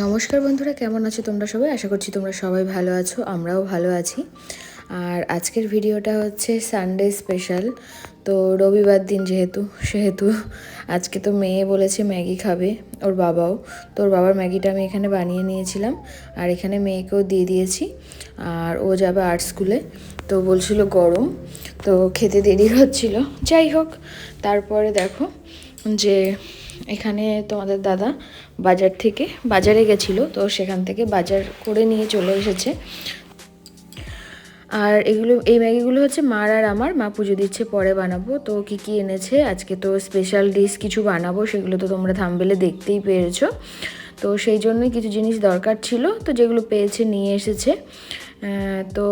নমস্কার বন্ধুরা, কেমন আছো তোমরা সবাই? আশা করছি তোমরা সবাই ভালো আছো, আমরাও ভালো আছি। আর আজকের ভিডিওটা হচ্ছে সানডে স্পেশাল তো রবিবার দিন যেহেতু, সেহেতু আজকে তো মেয়ে বলেছে ম্যাগি খাবে, ওর বাবাও। তো ওর বাবার ম্যাগিটা আমি এখানে বানিয়ে নিয়েছিলাম, আর এখানে মেয়েকেও দিয়ে দিয়েছি। আর ও যাবে আর্ট স্কুলে তো বলছিল গরম, তো খেতে দেরি হচ্ছিল। যাই হোক, তারপরে দেখো যে এখানে তোমাদের দাদা বাজার থেকে, বাজারে গেছিল, তো সেখান থেকে বাজার করে নিয়ে চলে এসেছে। আর এগুলো, এই ম্যাগিগুলো হচ্ছে মার আর আমার, মা পুজো দিচ্ছে, পরে বানাবো। তো কি কি এনেছে? আজকে তো স্পেশাল ডিশ কিছু বানাবো, সেগুলো তো তোমরা থামবেলে দেখতেই পেরেছ। তো সেই জন্যই কিছু জিনিস দরকার ছিল, তো যেগুলো পেয়েছে নিয়ে এসেছে। তো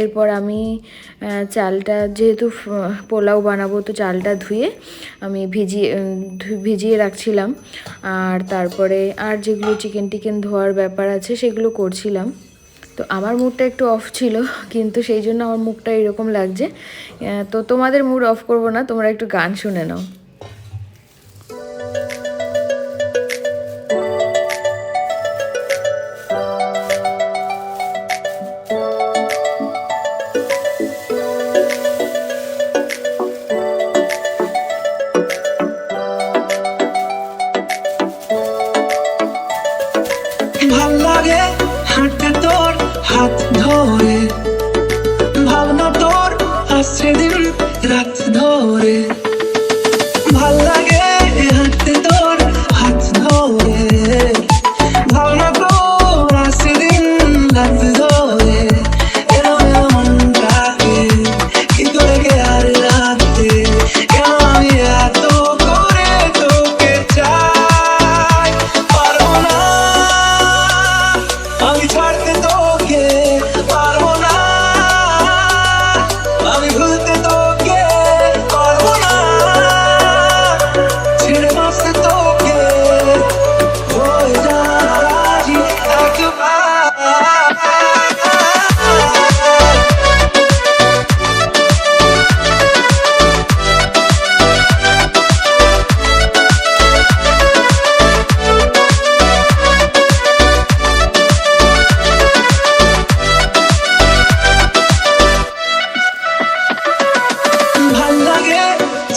এরপর আমি চালটা যেহেতু পোলাও বানাবো, তো চালটা ধুয়ে আমি ভিজিয়ে ভিজিয়ে রাখছিলাম। আর তারপরে আর যেগুলো চিকেন টিকেন ধোয়ার ব্যাপার আছে, সেগুলো করছিলাম। তো আমার মুডটা একটু অফ ছিল, কিন্তু সেই জন্য আমার মুখটা এরকম লাগছে। তো তোমাদের মুড অফ করব না, তোমরা একটু গান শুনে নাও। story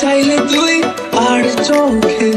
চাইলে তুই আর চোখে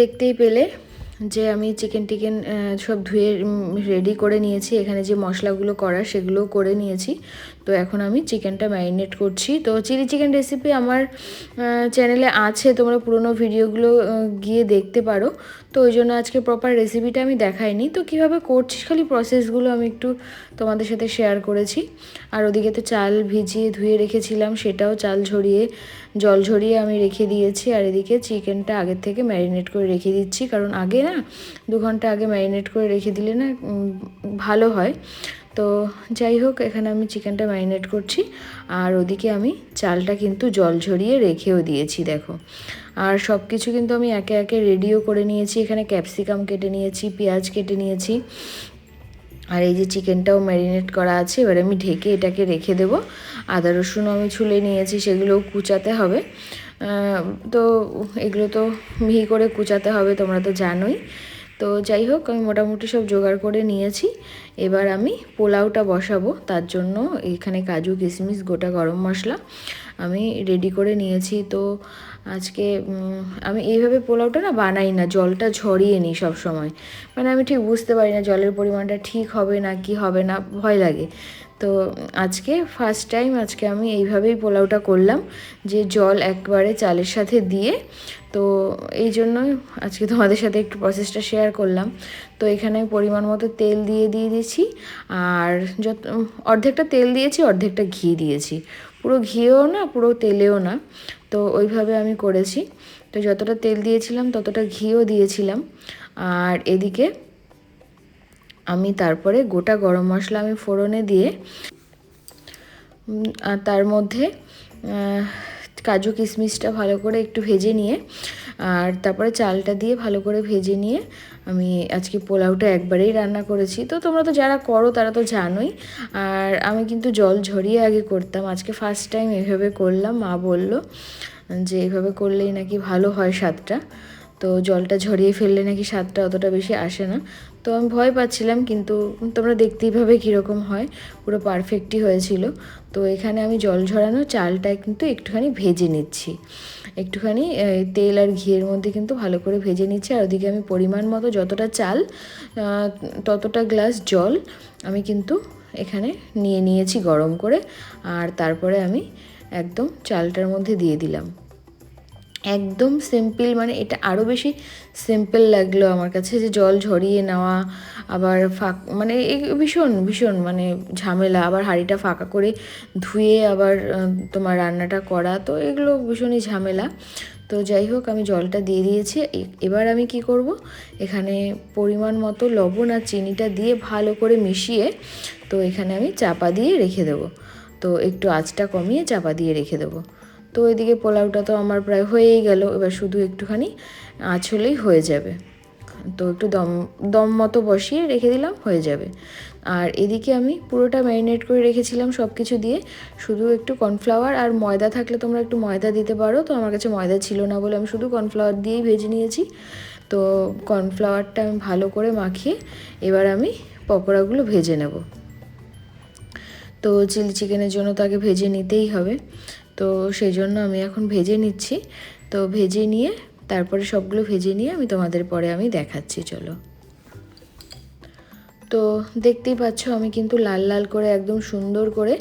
দেখতেই পেলে যে আমি চিকেন টিকেন সব ধুয়ে রেডি করে নিয়েছি। এখানে যে মশলাগুলো করা সেগুলো করে নিয়েছি। তো এখন আমি চিকেনটা ম্যারিনেট করছি। তো চিলি চিকেন রেসিপি আমার চ্যানেলে আছে, তোমরা পুরোনো ভিডিওগুলো গিয়ে দেখতে পারো। তো ওই জন্য আজকে প্রপার রেসিপিটা আমি দেখাইনি। তো কীভাবে করছিস, খালি প্রসেসগুলো আমি একটু তোমাদের সাথে শেয়ার করেছি। আর ওদিকে তো চাল ভিজিয়ে ধুয়ে রেখেছিলাম, সেটাও চাল ঝরিয়ে, জল ঝরিয়ে আমি রেখে দিয়েছি। আর এদিকে চিকেনটা আগের থেকে ম্যারিনেট করে রেখে দিচ্ছি। কারণ আগে না, দু ঘণ্টা আগে ম্যারিনেট করে রেখে দিলে না ভালো হয়। তো যাই হোক, এখানে আমি চিকেনটা ম্যারিনেট করছি। আর ওদিকে আমি চালটা কিন্তু জল ঝরিয়ে রেখেও দিয়েছি, দেখো। আর সব কিছু কিন্তু আমি একে একে রেডিও করে নিয়েছি। এখানে ক্যাপসিকাম কেটে নিয়েছি, পেঁয়াজ কেটে নিয়েছি। আর এই যে চিকেনটাও ম্যারিনেট করা আছে, এবার আমি ঢেকে এটাকে রেখে দেব। আদা রসুনও আমি ছুলে নিয়েছি, সেগুলোও কুচাতে হবে। তো এগুলো তো মিহি করে কুচাতে হবে, তোমরা তো জানোই। তো যাই হোক, আমি মোটামুটি সব জোগাড় করে নিয়েছি। এবার আমি পোলাওটা বসাবো, তার জন্য এখানে কাজু, কিশমিশ, গোটা গরম মশলা আমি রেডি করে নিয়েছি। তো আজকে আমি এইভাবে পোলাওটা না বানাই না, জলটা ঝরিয়ে নিই সব সময় মানে আমি ঠিক বুঝতে পারি না জলের পরিমাণটা ঠিক হবে না কি হবে না, ভয় লাগে। তো আজকে ফার্স্ট টাইম আজকে আমি এইভাবেই পোলাওটা করলাম, যে জল একবারে চালের সাথে দিয়ে। তো এই জন্যই আজকে তোমাদের সাথে একটু প্রসেসটা শেয়ার করলাম। তো এখানে পরিমাণ মতো তেল দিয়ে দিয়ে দিয়েছি, আর যত অর্ধেকটা তেল দিয়েছি, অর্ধেকটা ঘি দিয়েছি। পুরো ঘিও না, পুরো তেলেও না। তো ওইভাবে আমি করেছি। তো যতটা তেল দিয়েছিলাম, ততটা ঘিও দিয়েছিলাম। আর এদিকে আমি তারপরে গোটা গরম মশলা আমি ফোড়নে দিয়ে আর তার মধ্যে কাজু কিশমিশটা ভালো করে একটু ভেজে নিয়ে, আর তারপরে চালটা দিয়ে ভালো করে ভেজে নিয়ে আমি আজকে পোলাওটা একবারেই রান্না করেছি। তো তোমরা তো যারা করো তারা তো জানোই। আর আমি কিন্তু জল ঝরিয়ে আগে করতাম, আজকে ফার্স্ট টাইম এভাবে করলাম, মা বলল যে এভাবে করলেই নাকি ভালো হয় স্বাদটা। তো জলটা ঝরিয়ে ফেললে নাকি স্বাদটা অতটা বেশি আসে না। তো আমি ভয় পাচ্ছিলাম কিন্তু তোমরা দেখতেই পাবে কীরকম হয়। পুরো পারফেক্টই হয়েছিল। তো এখানে আমি জল ঝরানো চালটা কিন্তু একটুখানি ভেজে নিচ্ছি। একটুখানি তেল আর ঘিয়ের মধ্যে কিন্তু ভালো করে ভেজে নিচ্ছি। আর ওদিকে আমি পরিমাণ মতো যতটা চাল ততটা গ্লাস জল আমি কিন্তু এখানে নিয়ে নিয়েছি গরম করে। আর তারপরে আমি একদম চালটার মধ্যে দিয়ে দিলাম। একদম সিম্পল মানে এটা আরও বেশি সিম্পল লাগল আমার কাছে যে জল ঝরিয়ে নেওয়া, আবার ফাঁক মানে ভীষণ ভীষণ মানে ঝামেলা। আবার হাঁড়িটা ফাঁকা করে ধুয়ে আবার তোমার রান্নাটা করা, তো এগুলো ভীষণই ঝামেলা। তো যাই হোক, আমি জলটা দিয়ে দিয়েছি। এবার আমি কি করব? এখানে পরিমাণ মতো লবণ আর চিনিটা দিয়ে ভালো করে মিশিয়ে, তো এখানে আমি চাপা দিয়ে রেখে দেবো। তো একটু আঁচটা কমিয়ে চাপা দিয়ে রেখে দেবো। তো এদিকে পোলাওটা তো আমার প্রায় হয়েই গেল, এবার শুধু একটুখানি আঁচলেই হয়ে যাবে। তো একটু দম দম মতো বসিয়ে রেখে দিলাম, হয়ে যাবে। আর এদিকে আমি পুরোটা ম্যারিনেট করে রেখেছিলাম সব কিছু দিয়ে, শুধু একটু কর্নফ্লাওয়ার আর ময়দা থাকলে তোমরা একটু ময়দা দিতে পারো, তো আমার কাছে ময়দা ছিল না বলে আমি শুধু কর্নফ্লাওয়ার দিয়েই ভেজে নিয়েছি। তো কর্নফ্লাওয়ারটা আমি ভালো করে মাখিয়ে এবার আমি পকোড়াগুলো ভেজে নেব। তো চিলি চিকেনের জন্য তো আগে ভেজে নিতেই হবে। তো সেই জন্য আমি এখন ভেজে নিচ্ছি। তো ভেজে নিয়ে তারপরে সবগুলো ভেজে নিয়ে আমি তোমাদের পরে আমি দেখাচ্ছি, চলো। তো দেখতেই পাচ্ছ আমি কিন্তু লাল লাল করে একদম সুন্দর করে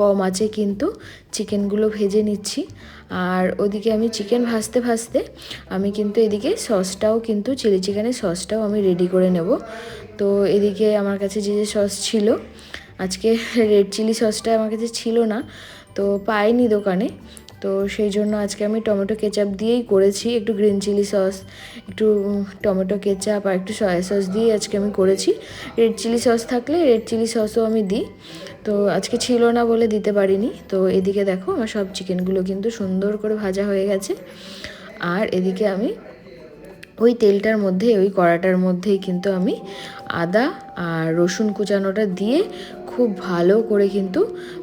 কম আছে কিন্তু চিকেনগুলো ভেজে নিচ্ছি। আর ওদিকে আমি চিকেন ভাজতে ভাজতে আমি কিন্তু এদিকে সসটাও কিন্তু চিলি চিকেনের সসটাও আমি রেডি করে নেব। তো এদিকে আমার কাছে যে যে সস ছিল, আজকে রেড চিলি সসটা আমার কাছে ছিল না তো পাইনি দোকানে। তো সেই জন্য আজকে আমি টমেটো কেচাপ দিয়েই করেছি, একটু গ্রিন চিলি সস, একটু টমেটো কেচাপ আর একটু সয়া সস দিয়ে আজকে আমি করেছি। রেড চিলি সস থাকলে রেড চিলি সসও আমি দিই। তো আজকে ছিল না বলে দিতে পারিনি। তো এদিকে দেখো আমার সব চিকেনগুলো কিন্তু সুন্দর করে ভাজা হয়ে গেছে। আর এদিকে আমি ওই তেলটার মধ্যে, ওই কড়াটার মধ্যেই কিন্তু আমি আদা আর রসুন কুচানোটা দিয়ে খুব ভালো করে কিন্তু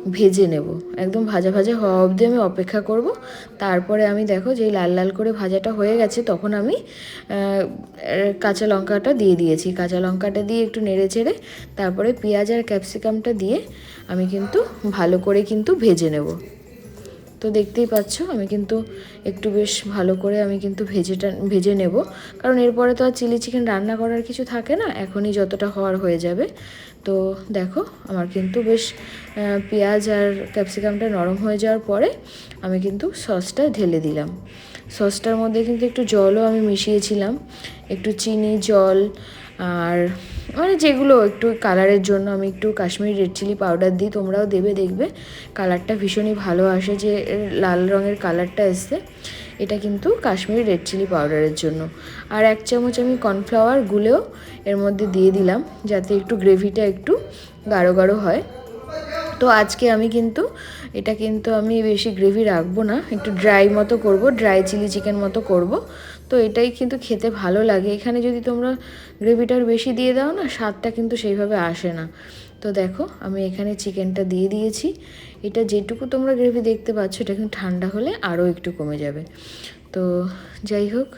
ভেজে নেব। একদম ভাজা ভাজা হওয়া অবধি আমি অপেক্ষা করব। তারপরে আমি দেখো যেই লাল লাল করে ভাজাটা হয়ে গেছে তখন আমি কাঁচা লঙ্কাটা দিয়ে দিয়েছি। কাঁচা লঙ্কাটা দিয়ে একটু নেড়ে চেড়ে তারপরে পেঁয়াজ আর ক্যাপসিকামটা দিয়ে আমি কিন্তু ভালো করে কিন্তু ভেজে নেব। তো দেখতেই পাচ্ছ, আমি কিন্তু একটু বেশ ভালো করে আমি কিন্তু ভেজেটা, ভেজে নেব। কারণ এরপরে তো আর চিলি চিকেন রান্না করার কিছু থাকে না, এখনই যতটা হওয়ার হয়ে যাবে। তো দেখো, আমার কিন্তু বেশ পেঁয়াজ আর ক্যাপসিকামটা নরম হয়ে যাওয়ার পরে আমি কিন্তু সসটা ঢেলে দিলাম। সসটার মধ্যে কিন্তু একটু জলও আমি মিশিয়েছিলাম। একটু চিনি, জল আর মানে যেগুলো একটু কালারের জন্য আমি একটু কাশ্মীরি রেড চিলি পাউডার দিই, তোমরাও দেবে, দেখবে। কালারটা ভীষণই ভালো আসে যে লাল রঙের কালারটা এসছে। এটা কিন্তু কাশ্মীরি রেড চিলি পাউডারের জন্য। আর এক চামচ আমি কর্নফ্লাওয়ার গুলেও এর মধ্যে দিয়ে দিলাম, যাতে একটু গ্রেভিটা একটু গাঢ় গাঢ় হয়। তো আজকে আমি কিন্তু, এটা কিন্তু আমি বেশি গ্রেভি রাখব না, একটু ড্রাই মতো করব, ড্রাই চিলি চিকেন মতো করব। তো এটাই কিন্তু খেতে ভালো লাগে। এখানে যদি তোমরা গ্রেভিটার বেশি দিয়ে দাও না, স্বাদটা কিন্তু সেইভাবে আসে না। তো দেখো, আমি এখানে চিকেনটা দিয়ে দিয়েছি। এটা যেটুকু তোমরা গ্রেভি দেখতে পাচ্ছ, এটা কিন্তু ঠান্ডা হলে আরও একটু কমে যাবে। তো যাই হোক,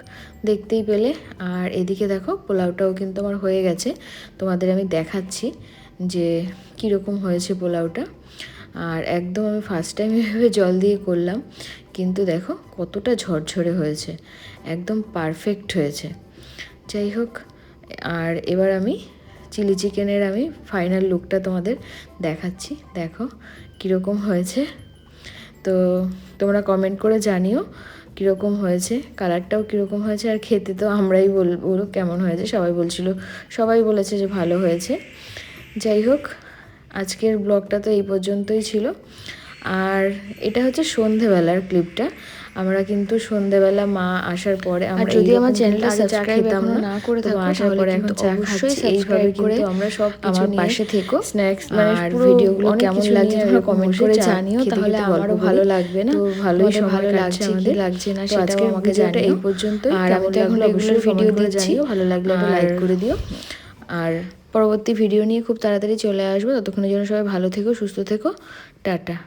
দেখতেই পেলে। আর এদিকে দেখো, পোলাওটাও কিন্তু আমার হয়ে গেছে। তোমাদের আমি দেখাচ্ছি যে কীরকম হয়েছে পোলাওটা। আর একদম আমি ফার্স্ট টাইম এভাবে জল দিয়ে করলাম। কিন্তু দেখো কতটা ঝরঝরে হয়েছে, একদম পারফেক্ট হয়েছে। যাই হোক, আর এবার আমি চিলি চিকেনের আমি ফাইনাল লুকটা তোমাদের দেখাচ্ছি। দেখো কীরকম হয়েছে। তো তোমরা কমেন্ট করে জানিও কীরকম হয়েছে কালারটাও কীরকম হয়েছে, আর খেতে তো আমরাই বলব কেমন হয়েছে। সবাই বলছিল, সবাই বলেছে যে ভালো হয়েছে। যাই হোক, আজকের ব্লগটা তো এই পর্যন্তই ছিল। আর এটা হচ্ছে সন্ধেবেলার ক্লিপটা। আমরা কিন্তু সন্ধেবেলা মা আসার পরে আমরা যদি আমার চ্যানেলটা সাবস্ক্রাইব খেতাম না করে থাকো, আসার পরে এখন চা খাচ্ছি এইভাবে করে কিন্তু আমরা সব আমার পাশে থেকো। স্ন্যাক্স মানে আর পুরো ভিডিওগুলো কেমন লাগছে তোমরা বসে করে জানিও, তাহলে আমারও ভালো লাগবে না? তো ভালোই ভালো লাগছে কি আমাদের। লাগছে না সেটাও আমাকে জানিও। এই পর্যন্তই। আর আমি তো এখন রেগুলার ভিডিও দিচ্ছি। ভালো লাগলে লাইক করে দিও। আর পরবর্তী ভিডিও নিয়ে খুব তাড়াতাড়ি চলে আসব। ততক্ষণের জন্য সবাই ভালো থেকো সুস্থ থেকো। টাটা।